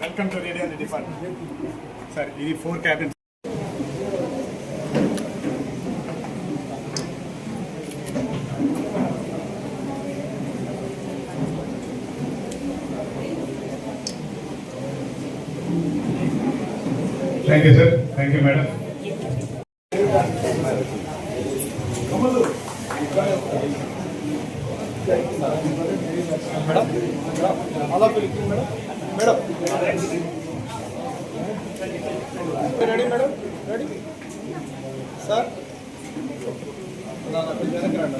Welcome to radiology department sir ఇది four cabins thank you sir thank you madam అలా పిలిచి madam madam. Ready madam? Ready? Sir? రండి అన్న.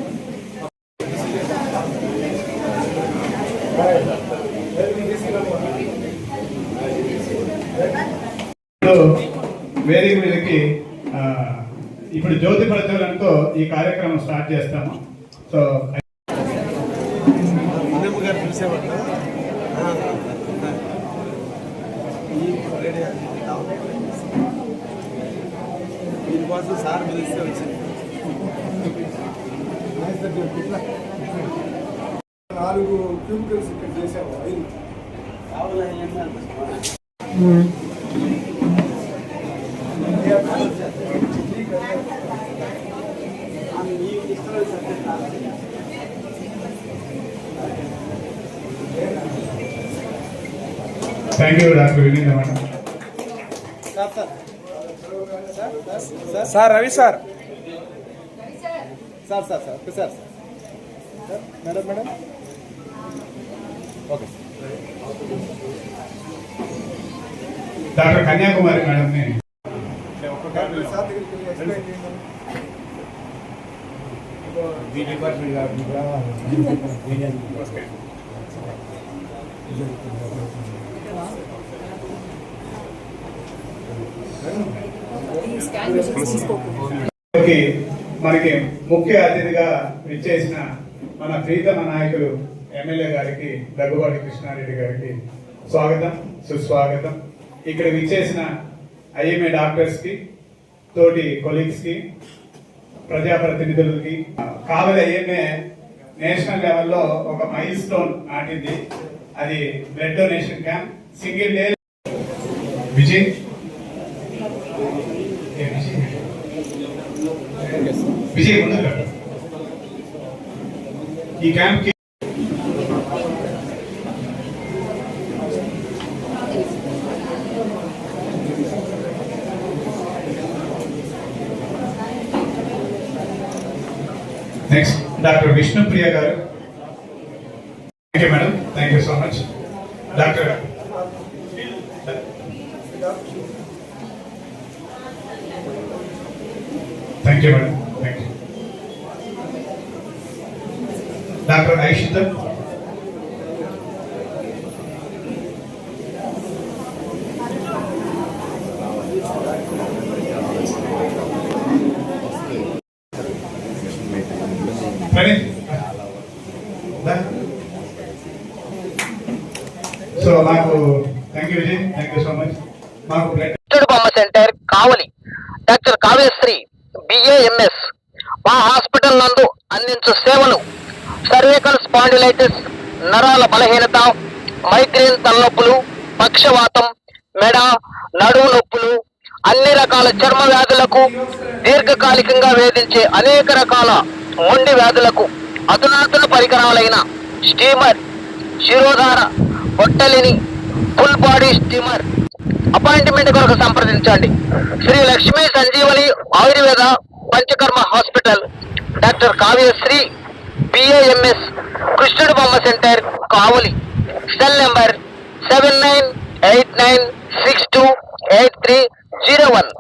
ఇప్పుడు జ్యోతి ప్రజ్వలనతో ఈ కార్యక్రమం స్టార్ట్ చేస్తాము. సో ఉదయమ్మ గారు పిలిచేవాళ్ళు ఈ రేడియాలజిస్ట్ కావాలి దీనికోసం సార్ పిలిస్తే వచ్చింది. నాలుగు క్యూబికల్స్ ఇక్కడ చేసాము ఐదు. Thank you doctor Vineetha madam sir sir. Sir Ravi sir. Sir sir sir okay sir. Sir madam madam. Okay. Doctor Kanyakumari వెళ్ళి explain చేయండి. మనకి ముఖ్య అతిథిగా విచ్చేసిన మన ప్రీతమ నాయకులు ఎమ్మెల్యే గారికి దగ్గుబాటి కృష్ణారెడ్డి గారికి స్వాగతం సుస్వాగతం. ఇక్కడ విచ్చేసిన ఐఎంఏ డాక్టర్స్కి తోటి కొలీగ్స్కి ప్రజాప్రతినిధులకి కావలి ఐఎంఏ నేషనల్ లెవెల్లో ఒక మైల్ స్టోన్ నాటింది. అది blood donation camp single day. Vijay ఏ విజయ్ విజయ్ ముందుకు రా. ఈ క్యాంప్కి next doctor Vishnupriya garu thank you madam thank you so much doctor thank you madam thank you doctor Aishitha so మాకు thank you Vijay thank you so much మాకు Bomma centre Kavali doctor Kavyasri BAMS మా hospital నందు అందించు సేవలు. Cervical spondylitis నరాల బలహీనత migraine తలనొప్పులు పక్షవాతం మెడ నడుము నొప్పులు అన్ని రకాల చర్మ వ్యాధులకు దీర్ఘకాలికంగా వేధించే అనేక రకాల మొండి వ్యాధులకు అధునాతన పరికరాలైన స్టీమర్ శిరోధార బొట్టలిని ఫుల్ బాడీ స్టీమర్ అపాయింట్మెంట్ కొరకు సంప్రదించండి. Sri Lakshmi Sanjeevani Ayurveda Panchakarma hospital doctor Kavyasri BAMS Krishnudu Bomma centre Kavali. Cell number seven nine eight nine six two eight three zero one.